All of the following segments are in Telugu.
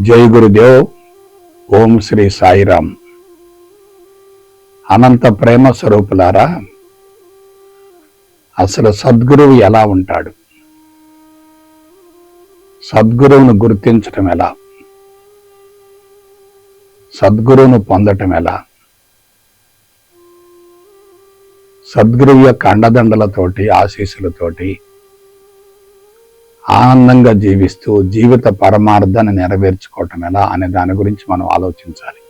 జై గురుదేవ్ ఓం శ్రీ సాయిరామ్. అనంత ప్రేమ స్వరూపులారా అసలు సద్గురువు ఎలా ఉంటాడు? సద్గురువును గుర్తించటం ఎలా? సద్గురువును పొందటం ఎలా? సద్గురువు యొక్క అండదండలతోటి ఆశీస్సులతోటి ఆనందంగా జీవిస్తూ జీవిత పరమార్థాన్ని నెరవేర్చుకోవటం ఎలా అనే దాని గురించి మనం ఆలోచించాలి.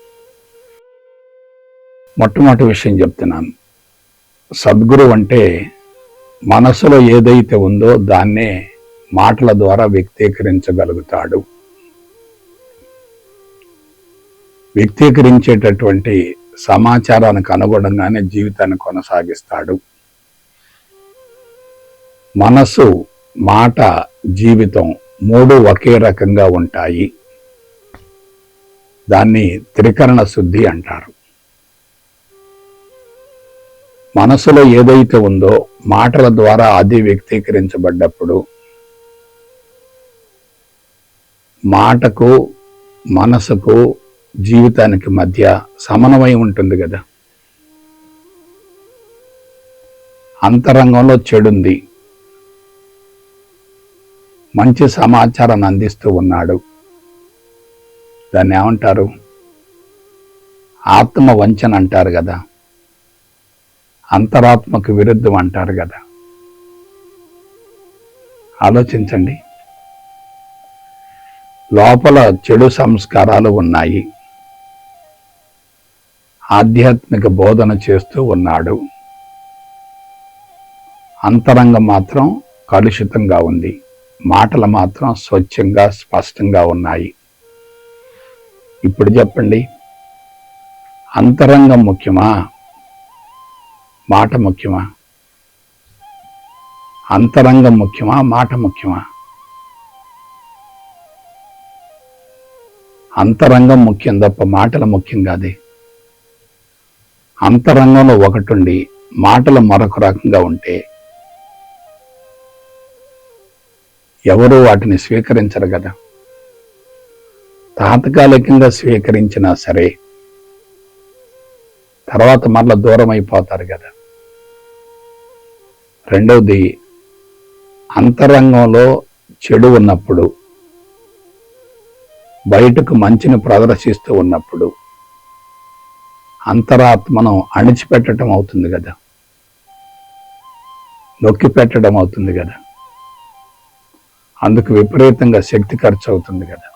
మొట్టమొదటి విషయం చెప్తున్నాను. సద్గురు అంటే మనసులో ఏదైతే ఉందో దాన్నే మాటల ద్వారా వ్యక్తీకరించగలుగుతాడు. వ్యక్తీకరించేటటువంటి సమాచారానికి అనుగుణంగానే జీవితాన్ని కొనసాగిస్తాడు. మనసు మాట జీవితం మూడు ఒకే రకంగా ఉంటాయి. దాన్ని త్రికరణ శుద్ధి అంటారు. మనసులో ఏదైతే ఉందో మాటల ద్వారా అది వ్యక్తీకరించబడ్డప్పుడు మాటకు మనసుకు జీవితానికి మధ్య సమన్వయం ఉంటుంది కదా. అంతరంగంలో చెడుంది. మంచి సమాచారాన్ని అందిస్తూ ఉన్నాడు. దాన్ని ఏమంటారు? ఆత్మ వంచన అంటారు కదా. అంతరాత్మకు విరుద్ధం అంటారు కదా. ఆలోచించండి. లోపల చెడు సంస్కారాలు ఉన్నాయి. ఆధ్యాత్మిక బోధన చేస్తూ ఉన్నాడు. అంతరంగం మాత్రం కలుషితంగా ఉంది. మాటలు మాత్రం స్వచ్ఛంగా స్పష్టంగా ఉన్నాయి. ఇప్పుడు చెప్పండి. అంతరంగం ముఖ్యమా? మాట ముఖ్యమా? అంతరంగం ముఖ్యమా? మాట ముఖ్యమా? అంతరంగం ముఖ్యం తప్ప మాటలు ముఖ్యం కాదే. అంతరంగంలో ఒకటుండి మాటలు మరొక రకంగా ఉంటే ఎవరు వాటిని స్వీకరించరు కదా. తాత్కాలికంగా స్వీకరించినా సరే తర్వాత మరలా దూరం అయిపోతారు కదా. రెండవది అంతరంగంలో చెడు ఉన్నప్పుడు బయటకు మంచిని ప్రదర్శిస్తూ ఉన్నప్పుడు అంతరాత్మను అణిచిపెట్టడం అవుతుంది కదా. నొక్కి పెట్టడం అవుతుంది కదా. అందుకు విపరీతంగా శక్తి ఖర్చు అవుతుంది కదా.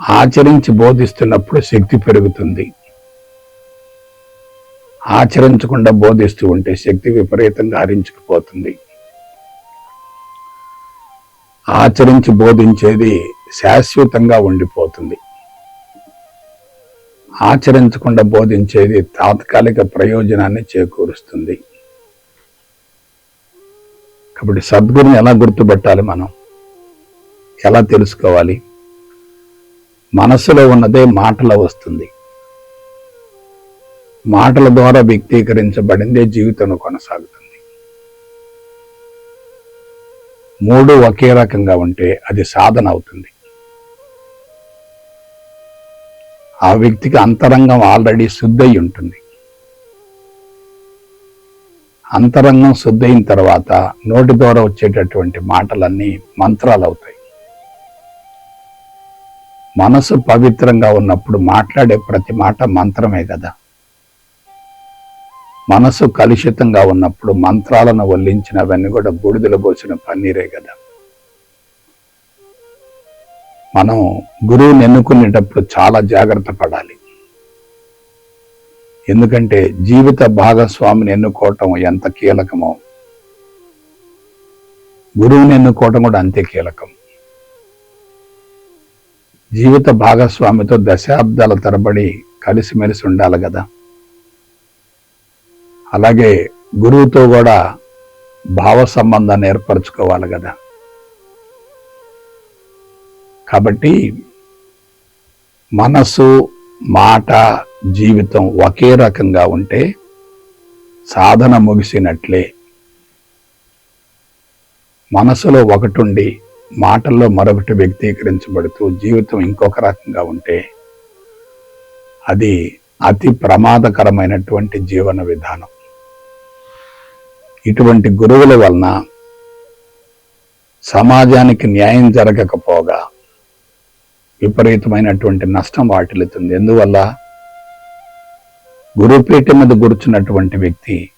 ఆచరించి బోధిస్తున్నప్పుడు శక్తి పెరుగుతుంది. ఆచరించకుండా బోధిస్తూ ఉంటే శక్తి విపరీతంగా హరించుకుపోతుంది. ఆచరించి బోధించేది శాశ్వతంగా ఉండిపోతుంది. ఆచరించకుండా బోధించేది తాత్కాలిక ప్రయోజనాన్ని చేకూరుస్తుంది. కాబట్టి సద్గురుని ఎలా గుర్తుపెట్టాలి మనం? ఎలా తెలుసుకోవాలి? మనసులో ఉన్నదే మాటలో వస్తుంది. మాటల ద్వారా వ్యక్తీకరించబడిందే జీవితం కొనసాగుతుంది. మూడు ఒకే రకంగా ఉంటే అది సాధన అవుతుంది. ఆ వ్యక్తికి అంతరంగం ఆల్రెడీ శుద్ధయి ఉంటుంది. అంతరంగం శుద్ధయిన తర్వాత నోటి ద్వారా వచ్చేటటువంటి మాటలన్నీ మంత్రాలు అవుతాయి మనసు పవిత్రంగా ఉన్నప్పుడు మాట్లాడే ప్రతి మాట మంత్రమే కదా. మనసు కలుషితంగా ఉన్నప్పుడు మంత్రాలను వల్లించినవన్నీ కూడా బూడిదలు పోసిన పన్నీరే కదా. మనం గురువుని ఎన్నుకునేటప్పుడు చాలా జాగ్రత్త పడాలి. ఎందుకంటే జీవిత భాగస్వామిని ఎన్నుకోవటం ఎంత కీలకమో. గురువుని ఎన్నుకోవటం కూడా అంతే కీలకం. జీవిత భాగస్వామితో దశాబ్దాల తరబడి కలిసిమెలిసి ఉండాలి కదా. అలాగే గురువుతో కూడా భావ సంబంధాన్ని ఏర్పరచుకోవాలి కదా. కాబట్టి మనసు మాట జీవితం ఒకే రకంగా ఉంటే సాధన ముగిసినట్లే. మనసులో ఒకటుండి మాటల్లో మరొకటి వ్యక్తీకరించబడుతూ జీవితం ఇంకొక రకంగా ఉంటే అది అతి ప్రమాదకరమైనటువంటి జీవన విధానం. ఇటువంటి గురువుల వలన సమాజానికి న్యాయం జరగకపోగా విపరీతమైనటువంటి నష్టం వాటిల్లుతుంది. ఎందువల్ల? గురుపీఠ మీద కూర్చున్నటువంటి వ్యక్తి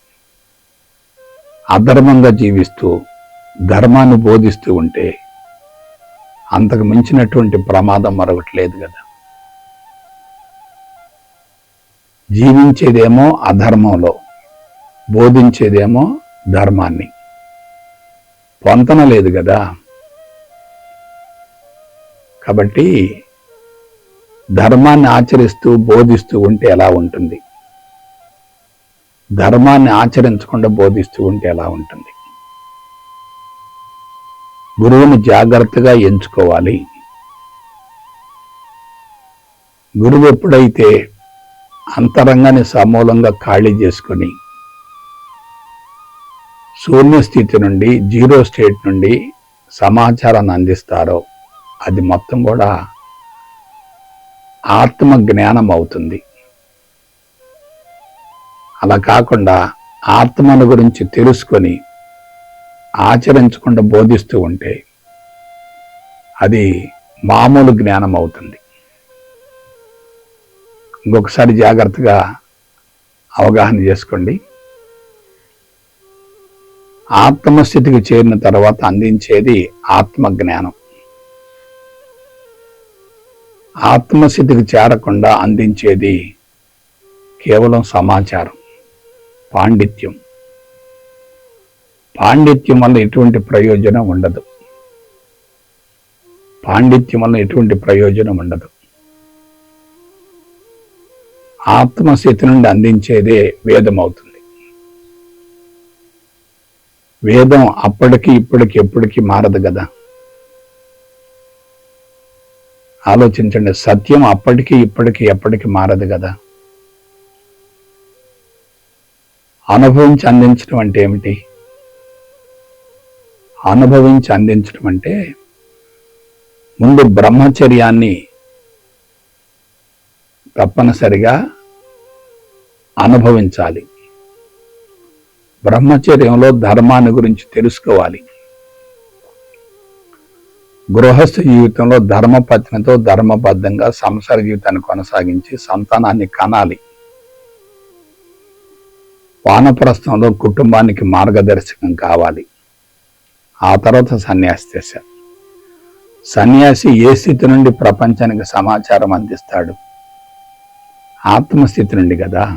అధర్మంగా జీవిస్తూ ధర్మాన్ని బోధిస్తూ ఉంటే అంతకు మించినటువంటి ప్రమాదం మరొకటి లేదు కదా. జీవించేదేమో అధర్మంలో బోధించేదేమో ధర్మాన్ని. పొంతన లేదు కదా. కాబట్టి ధర్మాన్ని ఆచరిస్తూ బోధిస్తూ ఉంటే ఎలా ఉంటుంది? ధర్మాన్ని ఆచరించకుండా బోధిస్తూ ఉంటే ఎలా ఉంటుంది? గురువుని జాగ్రత్తగా ఎంచుకోవాలి. గురువు ఎప్పుడైతే అంతరంగాన్ని సమూలంగా ఖాళీ చేసుకొని శూన్య స్థితి నుండి జీరో స్టేట్ నుండి సమాచారాన్ని అందిస్తారో అది మొత్తం కూడా ఆత్మ జ్ఞానం అవుతుంది. అలా కాకుండా ఆత్మను గురించి తెలుసుకొని ఆచరించకుండా బోధిస్తూ ఉంటే అది మామూలు జ్ఞానం అవుతుంది. ఇంకొకసారి జాగ్రత్తగా అవగాహన చేసుకోండి. ఆత్మస్థితికి చేరిన తర్వాత అందించేది ఆత్మ జ్ఞానం ఆత్మస్థితికి చేరకుండా అందించేది కేవలం సమాచారం పాండిత్యం. పాండిత్యం వల్ల ఎటువంటి ప్రయోజనం ఉండదు. పాండిత్యం వల్ల ఎటువంటి ప్రయోజనం ఉండదు. ఆత్మస్థితి నుండి అందించేదే వేదం అవుతుంది వేదం అప్పటికి ఇప్పటికి ఎప్పటికీ మారదు కదా. ఆలోచించండి. సత్యం అప్పటికి ఇప్పటికి ఎప్పటికి మారదు కదా. అనుభవించి అందించడం అంటే ఏమిటి? అనుభవించి అందించడం అంటే ముందు బ్రహ్మచర్యాన్ని తప్పనిసరిగా అనుభవించాలి. బ్రహ్మచర్యంలో ధర్మాన్ని గురించి తెలుసుకోవాలి. గృహస్థ జీవితంలో ధర్మపత్నితో ధర్మబద్ధంగా సంసార జీవితాన్ని కొనసాగించి సంతానాన్ని కనాలి. వానప్రస్థంలో కుటుంబానికి మార్గదర్శకం కావాలి. ఆ తర్వాత సన్యాసి దశ సన్యాసి ఏ స్థితి నుండి ప్రపంచానికి సమాచారం అందిస్తాడు? ఆత్మస్థితి నుండి కదా.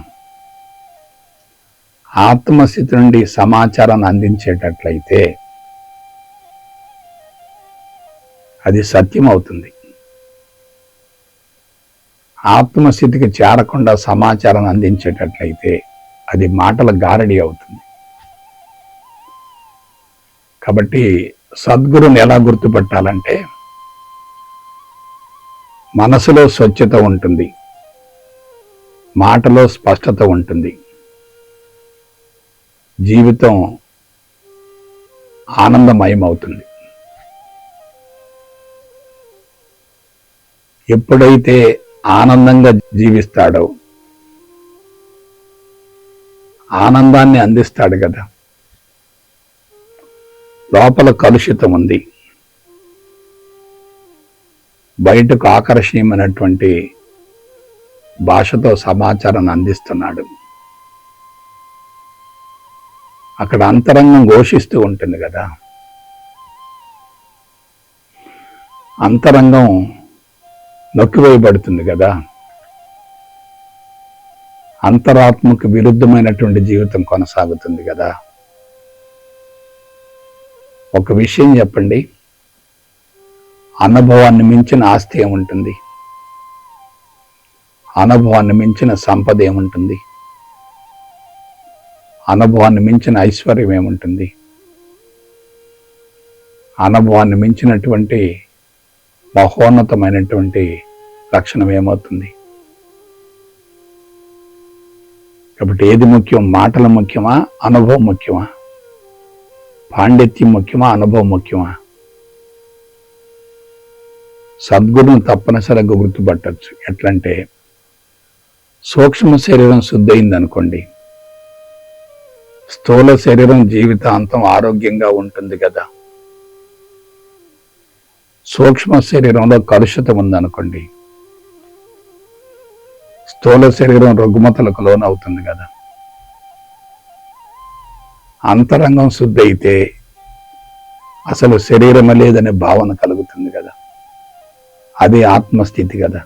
ఆత్మస్థితి నుండి సమాచారాన్ని అందించేటట్లయితే అది సత్యం అవుతుంది ఆత్మస్థితికి చేరకుండా సమాచారం అందించేటట్లయితే అది మాటల గారడి అవుతుంది. కాబట్టి సద్గురుని ఎలా గుర్తుపట్టాలంటే మనసులో స్వచ్ఛత ఉంటుంది. మాటలో స్పష్టత ఉంటుంది. జీవితం ఆనందమయం అవుతుంది ఎప్పుడైతే ఆనందంగా జీవిస్తాడో ఆనందాన్ని అందిస్తాడు కదా. లోపల కలుషితం ఉంది. బయటకు ఆకర్షణీయమైనటువంటి భాషతో సమాచారాన్ని అందిస్తున్నాడు. అక్కడ అంతరంగం ఘోషిస్తూ ఉంటుంది కదా. అంతరంగం నొక్కివేయబడుతుంది కదా. అంతరాత్మకు విరుద్ధమైనటువంటి జీవితం కొనసాగుతుంది కదా. ఒక విషయం చెప్పండి. అనుభవాన్ని మించిన ఆస్తి ఏముంటుంది? అనుభవాన్ని మించిన సంపద ఏముంటుంది? అనుభవాన్ని మించిన ఐశ్వర్యం ఏముంటుంది? అనుభవాన్ని మించినటువంటి మహోన్నతమైనటువంటి లక్షణం ఏమవుతుంది? కాబట్టి ఏది ముఖ్యం? మాటలు ముఖ్యమా? అనుభవం ముఖ్యమా? పాండిత్యం ముఖ్యమా? అనుభవం ముఖ్యమా? సద్గురుని తప్పనిసరిగా గుర్తుపట్టచ్చు. ఎట్లంటే సూక్ష్మ శరీరం శుద్ధయింది అనుకోండి స్థూల శరీరం జీవితాంతం ఆరోగ్యంగా ఉంటుంది కదా. సూక్ష్మ శరీరంలో కలుషితం ఉందనుకోండి స్థూల శరీరం రుగ్మతలకు లోనవుతుంది కదా. అంతరంగం శుద్ధి అయితే అసలు శరీరం లేదనే భావన కలుగుతుంది కదా. అది ఆత్మస్థితి కదా.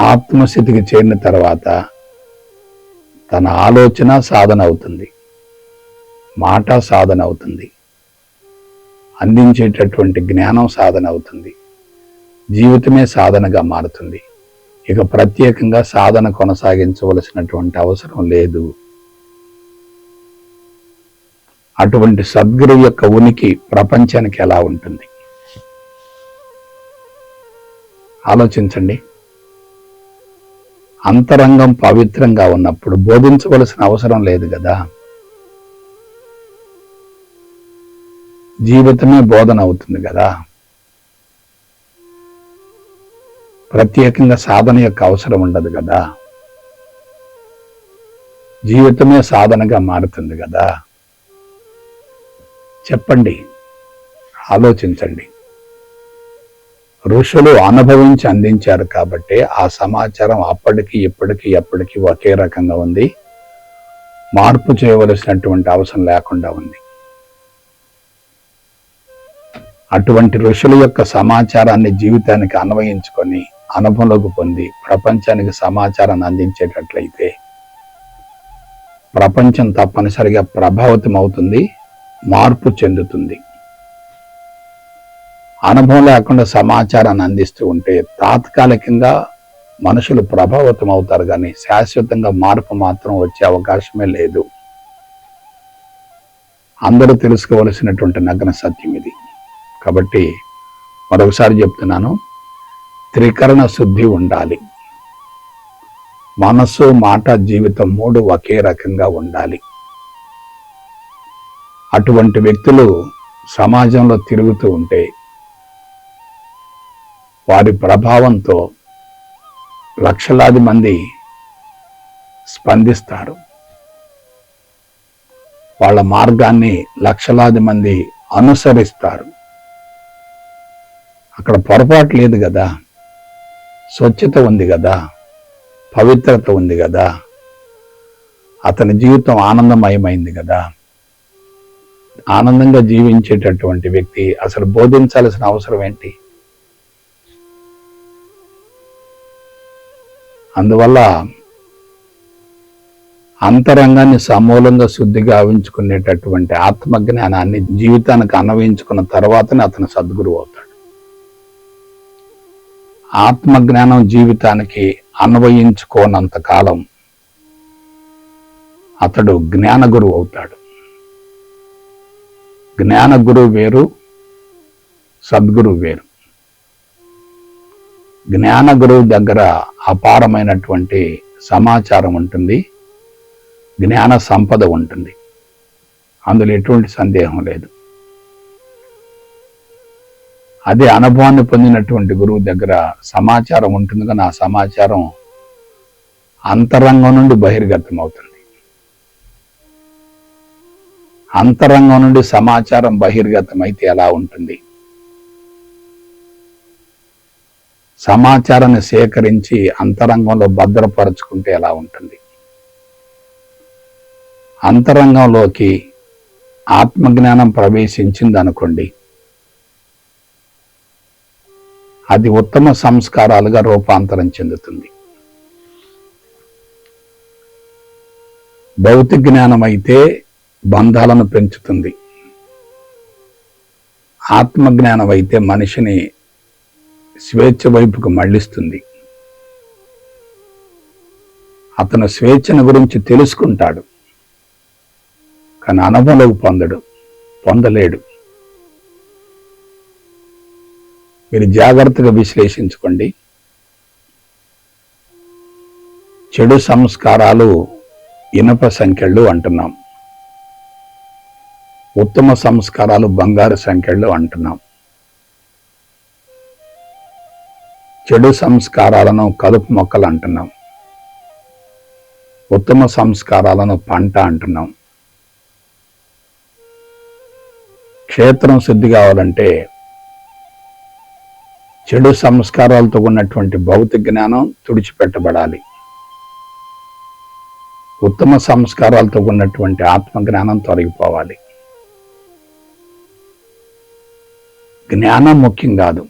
ఆత్మస్థితికి చేరిన తర్వాత తన ఆలోచన సాధన అవుతుంది మాట సాధన అవుతుంది. అందించేటటువంటి జ్ఞానం సాధన అవుతుంది. జీవితమే సాధనగా మారుతుంది. ఇక ప్రత్యేకంగా సాధన కొనసాగించవలసినటువంటి అవసరం లేదు. అటువంటి సద్గురు యొక్క ఉనికి ప్రపంచానికి ఎలా ఉంటుంది? ఆలోచించండి. అంతరంగం పవిత్రంగా ఉన్నప్పుడు బోధించవలసిన అవసరం లేదు కదా? జీవితమే బోధన అవుతుంది కదా. ప్రత్యేకంగా సాధన యొక్క అవసరం ఉండదు కదా. జీవితమే సాధనగా మారుతుంది కదా. చెప్పండి ఆలోచించండి. ఋషులు అనుభవించి అందించారు కాబట్టి ఆ సమాచారం అప్పటికి ఇప్పటికి ఎప్పటికీ ఒకే రకంగా ఉంది. మార్పు చేయవలసినటువంటి అవసరం లేకుండా ఉంది. అటువంటి ఋషుల యొక్క సమాచారాన్ని జీవితానికి అన్వయించుకొని అనుభవంలోకి పొంది ప్రపంచానికి సమాచారాన్ని అందించేటట్లయితే ప్రపంచం తప్పనిసరిగా ప్రభావితం అవుతుంది మార్పు చెందుతుంది. అనుభవం లేకుండా సమాచారాన్ని అందిస్తూ ఉంటే తాత్కాలికంగా మనుషులు ప్రభావితం అవుతారు కానీ శాశ్వతంగా మార్పు మాత్రం వచ్చే అవకాశమే లేదు. అందరూ తెలుసుకోవలసినటువంటి నగ్న సత్యం ఇది. కాబట్టి మరొకసారి చెప్తున్నాను త్రికరణ శుద్ధి ఉండాలి. మనస్సు మాట జీవితం మూడు ఒకే రకంగా ఉండాలి. అటువంటి వ్యక్తులు సమాజంలో తిరుగుతూ ఉంటే వారి ప్రభావంతో లక్షలాది మంది స్పందిస్తారు. వాళ్ళ మార్గాన్ని లక్షలాది మంది అనుసరిస్తారు. అక్కడ పొరపాటు లేదు కదా. స్వచ్ఛత ఉంది కదా. పవిత్రత ఉంది కదా. అతని జీవితం ఆనందమయమైంది కదా. ఆనందంగా జీవించేటటువంటి వ్యక్తి అసలు బోధించాల్సిన అవసరం ఏంటి? అందువల్ల అంతరంగాన్ని సమూలంగా శుద్ధిగా ఆవించుకునేటటువంటి ఆత్మజ్ఞానాన్ని జీవితానికి అన్వయించుకున్న తర్వాతనే అతను సద్గురు అవుతాడు. ఆత్మజ్ఞానం జీవితానికి అన్వయించుకోనంత కాలం అతడు జ్ఞానగురు అవుతాడు. జ్ఞానగురు వేరు సద్గురు వేరు. జ్ఞాన గురువు దగ్గర అపారమైనటువంటి సమాచారం ఉంటుంది జ్ఞాన సంపద ఉంటుంది. అందులో ఎటువంటి సందేహం లేదు. అదే అనుభవాన్ని పొందినటువంటి గురువు దగ్గర సమాచారం ఉంటుంది కానీ ఆ సమాచారం అంతరంగం నుండి బహిర్గతం అవుతుంది అంతరంగం నుండి సమాచారం బహిర్గతం అయితే ఎలా ఉంటుంది? సమాచారాన్ని సేకరించి అంతరంగంలో భద్రపరచుకుంటే ఎలా ఉంటుంది? అంతరంగంలోకి ఆత్మజ్ఞానం ప్రవేశించింది అనుకోండి అది ఉత్తమ సంస్కారాలుగా రూపాంతరం చెందుతుంది. భౌతిక జ్ఞానం అయితే బంధాలను పెంచుతుంది. ఆత్మజ్ఞానం అయితే మనిషిని స్వేచ్ఛ వైపుకు మళ్ళిస్తుంది. అతను స్వేచ్ఛను గురించి తెలుసుకుంటాడు. కానీ అనుభవం పొందడు పొందలేడు. మీరు జాగ్రత్తగా విశ్లేషించుకోండి. చెడు సంస్కారాలు ఇనప సంఖ్యలు అంటున్నాం. ఉత్తమ సంస్కారాలు బంగారు సంఖ్యలు అంటున్నాం. చెడు సంస్కారాలను కలుపు మొక్కలు అంటున్నాం. ఉత్తమ సంస్కారాలను పంట అంటున్నాం. క్షేత్రం శుద్ధి కావాలంటే చెడు సంస్కారాలతో ఉన్నటువంటి భౌతిక జ్ఞానం తుడిచిపెట్టబడాలి. ఉత్తమ సంస్కారాలతో ఉన్నటువంటి ఆత్మజ్ఞానం తొలగిపోవాలి. జ్ఞానం ముఖ్యం కాదు.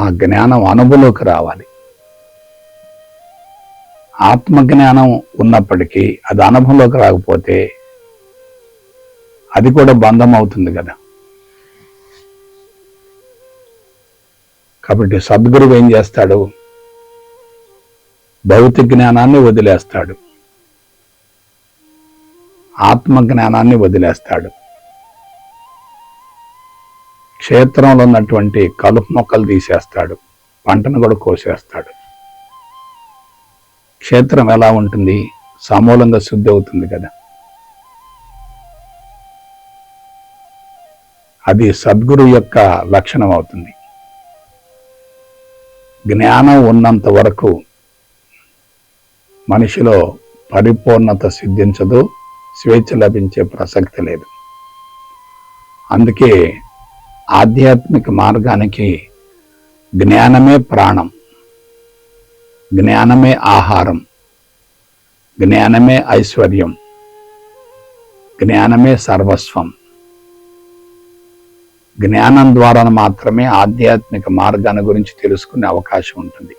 ఆ జ్ఞానం అనుభవంలోకి రావాలి. ఆత్మజ్ఞానం ఉన్నప్పటికీ అది అనుభవంలోకి రాకపోతే అది కూడా బంధం అవుతుంది కదా. కాబట్టి సద్గురువు ఏం చేస్తాడు? భౌతిక జ్ఞానాన్ని వదిలేస్తాడు. ఆత్మ జ్ఞానాన్ని వదిలేస్తాడు. క్షేత్రంలో ఉన్నటువంటి కలుపు మొక్కలు తీసేస్తాడు. పంటను కూడా కోసేస్తాడు. క్షేత్రం ఎలా ఉంటుంది? సమూలంగా శుద్ధి అవుతుంది కదా. అది సద్గురు యొక్క లక్షణం అవుతుంది. జ్ఞానం ఉన్నంత వరకు మనిషిలో పరిపూర్ణత సిద్ధించదు స్వేచ్ఛ లభించే ప్రసక్తి లేదు. అందుకే ఆధ్యాత్మిక మార్గానికి జ్ఞానమే ప్రాణం జ్ఞానమే ఆహారం జ్ఞానమే ఐశ్వర్యం జ్ఞానమే సర్వస్వం. జ్ఞానం ద్వారా మాత్రమే ఆధ్యాత్మిక మార్గాన్ని గురించి తెలుసుకునే అవకాశం ఉంటుంది.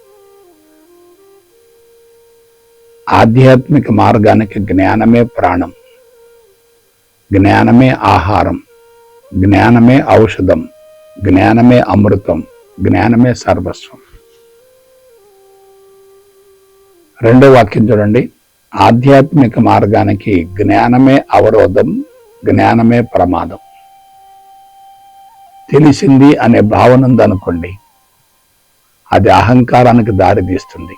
ఆధ్యాత్మిక మార్గానికి జ్ఞానమే ప్రాణం. జ్ఞానమే ఆహారం. జ్ఞానమే ఔషధం. జ్ఞానమే అమృతం. జ్ఞానమే సర్వస్వం. రెండో వాక్యం చూడండి. ఆధ్యాత్మిక మార్గానికి జ్ఞానమే అవరోధం జ్ఞానమే ప్రమాదం. తెలిసింది అనే భావన ఉందనుకోండి అది అహంకారానికి దారితీస్తుంది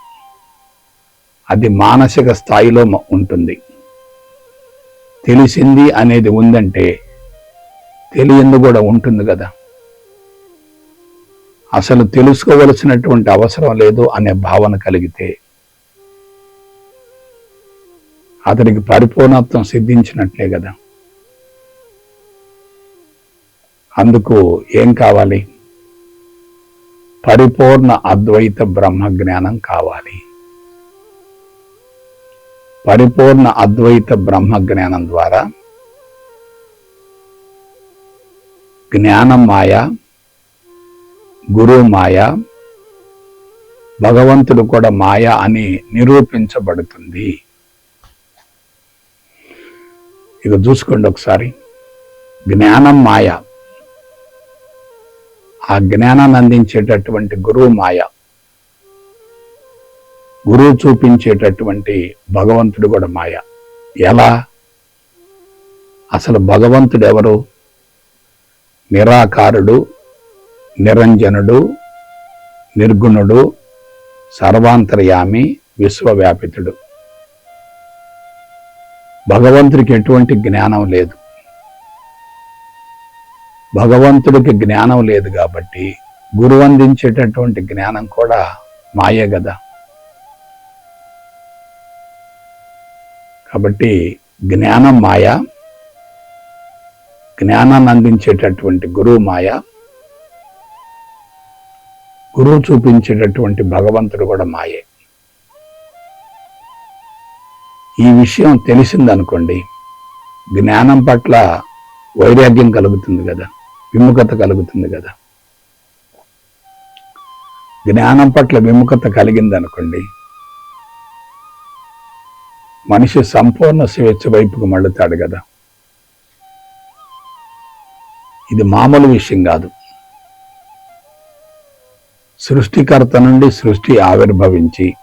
అది మానసిక స్థాయిలో ఉంటుంది. తెలిసింది అనేది ఉందంటే తెలియందు కూడా ఉంటుంది కదా. అసలు తెలుసుకోవలసినటువంటి అవసరం లేదు అనే భావన కలిగితే అతనికి పరిపూర్ణత్వం సిద్ధించినట్లే కదా. అందుకు ఏం కావాలి? పరిపూర్ణ అద్వైత బ్రహ్మ జ్ఞానం కావాలి. పరిపూర్ణ అద్వైత బ్రహ్మ జ్ఞానం ద్వారా జ్ఞానం మాయ గురువు మాయ భగవంతుడు కూడా మాయ అని నిరూపించబడుతుంది. ఇక చూసుకోండి ఒకసారి. జ్ఞానం మాయ ఆ జ్ఞానాన్ని అందించేటటువంటి గురువు మాయ. గురువు చూపించేటటువంటి భగవంతుడు కూడా మాయ. ఎలా? అసలు భగవంతుడు ఎవరు? నిరాకారుడు నిరంజనుడు నిర్గుణుడు సర్వాంతర్యామి విశ్వవ్యాపితుడు. భగవంతుడికి ఎటువంటి జ్ఞానం లేదు. భగవంతుడికి జ్ఞానం లేదు కాబట్టి గురువు అందించేటటువంటి జ్ఞానం కూడా మాయే కదా. కాబట్టి జ్ఞానం మాయ జ్ఞానాన్ని అందించేటటువంటి గురువు మాయ గురువు చూపించేటటువంటి భగవంతుడు కూడా మాయే. ఈ విషయం తెలిసిందనుకోండి జ్ఞానం పట్ల వైరాగ్యం కలుగుతుంది కదా. విముఖత కలుగుతుంది కదా. జ్ఞానం పట్ల విముఖత కలిగింది అనుకోండి మనిషి సంపూర్ణ స్వేచ్ఛ వైపుకు మళ్ళుతాడు కదా. ఇది మామూలు విషయం కాదు. సృష్టికర్త నుండి సృష్టి ఆవిర్భవించి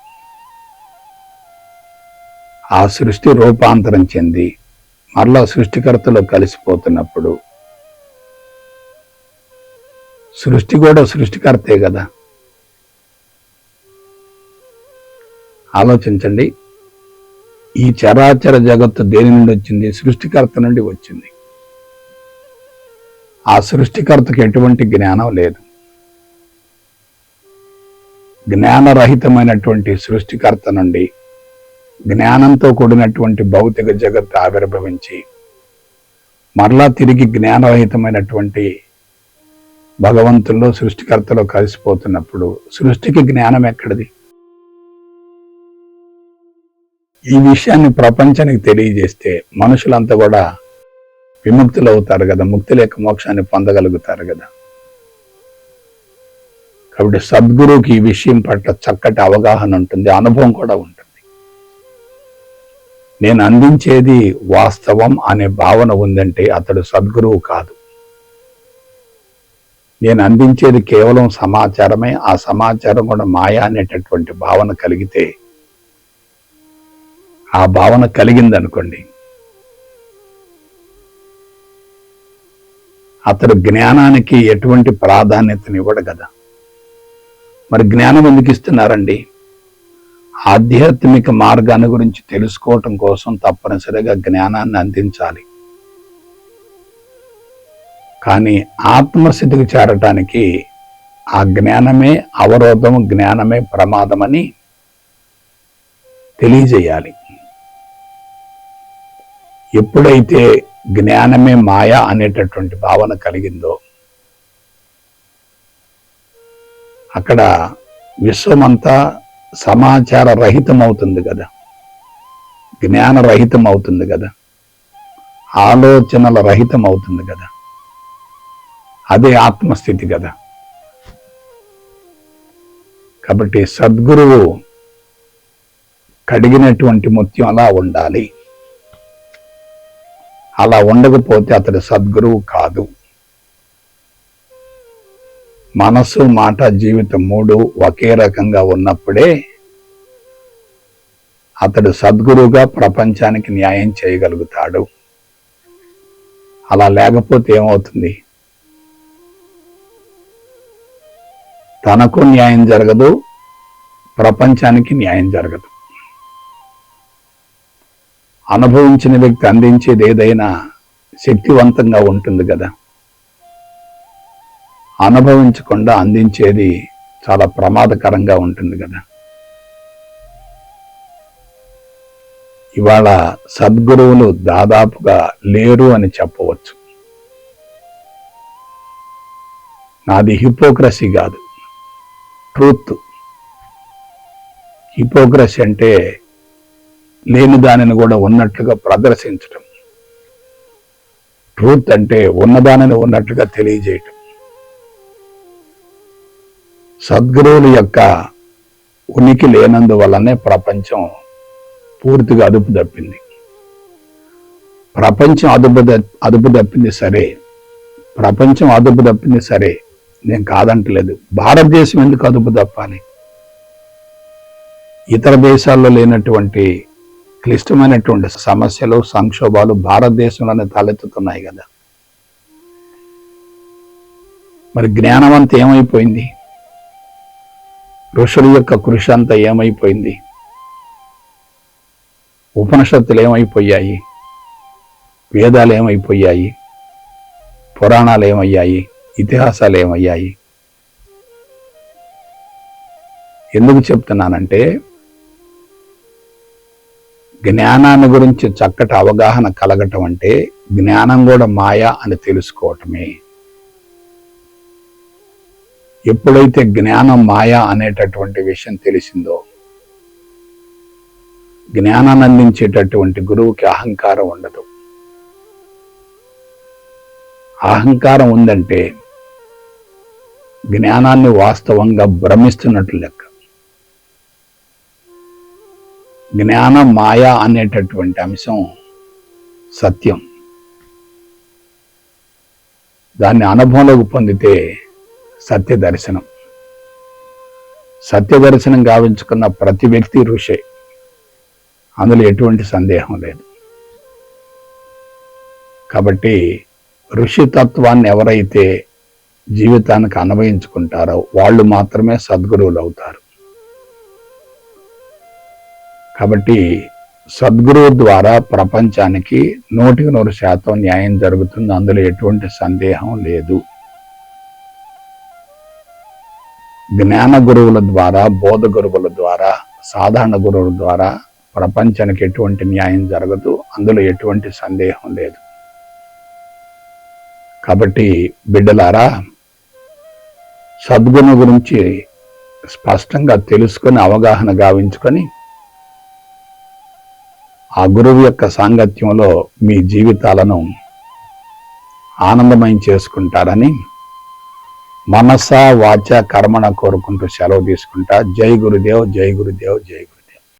ఆ సృష్టి రూపాంతరం చెంది మరలా సృష్టికర్తలో కలిసిపోతున్నప్పుడు సృష్టి కూడా సృష్టికర్తే కదా. ఆలోచించండి. ఈ చరాచర జగత్తు దేని నుండి వచ్చింది? సృష్టికర్త నుండి వచ్చింది. ఆ సృష్టికర్తకు ఎటువంటి జ్ఞానం లేదు. జ్ఞానరహితమైనటువంటి సృష్టికర్త నుండి జ్ఞానంతో కూడినటువంటి భౌతిక జగత్తు ఆవిర్భవించి మరలా తిరిగి జ్ఞానరహితమైనటువంటి భగవంతుల్లో సృష్టికర్తలో కలిసిపోతున్నప్పుడు సృష్టికి జ్ఞానం ఎక్కడిది? ఈ విషయాన్ని ప్రపంచానికి తెలియజేస్తే మనుషులంతా కూడా విముక్తులు అవుతారు కదా ముక్తి లేక మోక్షాన్ని పొందగలుగుతారు కదా. కాబట్టి సద్గురువుకి ఈ విషయం పట్ల చక్కటి అవగాహన ఉంటుంది అనుభవం కూడా ఉంటుంది. నేను అందించేది వాస్తవం అనే భావన ఉందంటే అతడు సద్గురువు కాదు. నేను అందించేది కేవలం సమాచారమే. ఆ సమాచారం కూడా మాయా అనేటటువంటి భావన కలిగితే ఆ భావన కలిగింది అనుకోండి అతడు జ్ఞానానికి ఎటువంటి ప్రాధాన్యతనివ్వడు కదా. మరి జ్ఞానం ఎందుకు ఇస్తున్నారండి? ఆధ్యాత్మిక మార్గాన్ని గురించి తెలుసుకోవటం కోసం తప్పనిసరిగా జ్ఞానాన్ని అందించాలి. కానీ ఆత్మస్థితికి చేరటానికి ఆ జ్ఞానమే అవరోధం జ్ఞానమే ప్రమాదమని తెలియజేయాలి. ఎప్పుడైతే జ్ఞానమే మాయ అనేటటువంటి భావన కలిగిందో అక్కడ విశ్వమంతా సమాచార రహితం అవుతుంది కదా. జ్ఞాన రహితం అవుతుంది కదా. ఆలోచనల రహితం అవుతుంది కదా. అదే ఆత్మస్థితి కదా. కాబట్టి సద్గురువు కడిగినటువంటి ముత్యం అలా ఉండాలి. అలా ఉండకపోతే అతడు సద్గురువు కాదు. మనసు మాట జీవితం మూడు ఒకే రకంగా ఉన్నప్పుడే అతడు సద్గురువుగా ప్రపంచానికి న్యాయం చేయగలుగుతాడు. అలా లేకపోతే ఏమవుతుంది? తనకు న్యాయం జరగదు ప్రపంచానికి న్యాయం జరగదు. అనుభవించిన వ్యక్తి అందించేది ఏదైనా శక్తివంతంగా ఉంటుంది కదా. అనుభవించకుండా అందించేది చాలా ప్రమాదకరంగా ఉంటుంది కదా. ఇవాళ సద్గురువులు దాదాపుగా లేరు అని చెప్పవచ్చు. నాది హిపోక్రసీ కాదు. ట్రూత్. హిపోక్రసీ అంటే లేని దానిని కూడా ఉన్నట్లుగా ప్రదర్శించటం. ట్రూత్ అంటే ఉన్నదానిని ఉన్నట్లుగా తెలియజేయటం. సద్గురువుల యొక్క ఉనికి లేనందువల్లనే ప్రపంచం పూర్తిగా అదుపు తప్పింది. ప్రపంచం అదుపు అదుపు తప్పింది సరే. ప్రపంచం అదుపు తప్పింది సరే. నేను కాదంటలేదు. భారతదేశం ఎందుకు అదుపు తప్పాలి? ఇతర దేశాల్లో లేనటువంటి క్లిష్టమైనటువంటి సమస్యలు సంక్షోభాలు భారతదేశంలోనే తలెత్తుతున్నాయి కదా. మరి జ్ఞానం అంతా ఏమైపోయింది? ఋషుల యొక్క కృషి అంతా ఏమైపోయింది? ఉపనిషత్తులు ఏమైపోయాయి? వేదాలు ఏమైపోయాయి? పురాణాలు ఏమయ్యాయి? ఇతిహాసాలు ఏమయ్యాయి ఎందుకు చెప్తున్నానంటే జ్ఞానాన్ని గురించి చక్కటి అవగాహన కలగటం అంటే జ్ఞానం కూడా మాయా అని తెలుసుకోవటమే. ఎప్పుడైతే జ్ఞానం మాయా అనేటటువంటి విషయం తెలిసిందో జ్ఞానాన్ని అందించేటటువంటి గురువుకి అహంకారం ఉండదు. అహంకారం ఉందంటే జ్ఞానాన్ని వాస్తవంగా భ్రమిస్తున్నట్లు లెక్క. జ్ఞానం మాయా అనేటటువంటి అంశం సత్యం. దాన్ని అనుభవంలోకి పొందితే సత్య దర్శనం. సత్య దర్శనం గావించుకున్న ప్రతి వ్యక్తి ఋషే. అందులో ఎటువంటి సందేహం లేదు. కాబట్టి ఋషితత్వాన్ని ఎవరైతే జీవితానికి అన్వయించుకుంటారో వాళ్ళు మాత్రమే సద్గురువులు అవుతారు. కాబట్టి సద్గురువు ద్వారా ప్రపంచానికి నూటికి నూరు శాతం న్యాయం జరుగుతుంది. అందులో ఎటువంటి సందేహం లేదు. జ్ఞాన గురువుల ద్వారా బోధ గురువుల ద్వారా సాధారణ గురువుల ద్వారా ప్రపంచానికి ఎటువంటి న్యాయం జరగదు. అందులో ఎటువంటి సందేహం లేదు. కాబట్టి బిడ్డలారా సద్గుణ గురించి స్పష్టంగా తెలుసుకొని అవగాహన గావించుకొని ఆ గురువు యొక్క సాంగత్యంలో మీ జీవితాలను ఆనందమయం చేసుకుంటారని మనస వాచ కర్మణ కోరుకుంటూ సెలవు తీసుకుంటా. జై గురుదేవ్ జై గురుదేవ్ జై గురు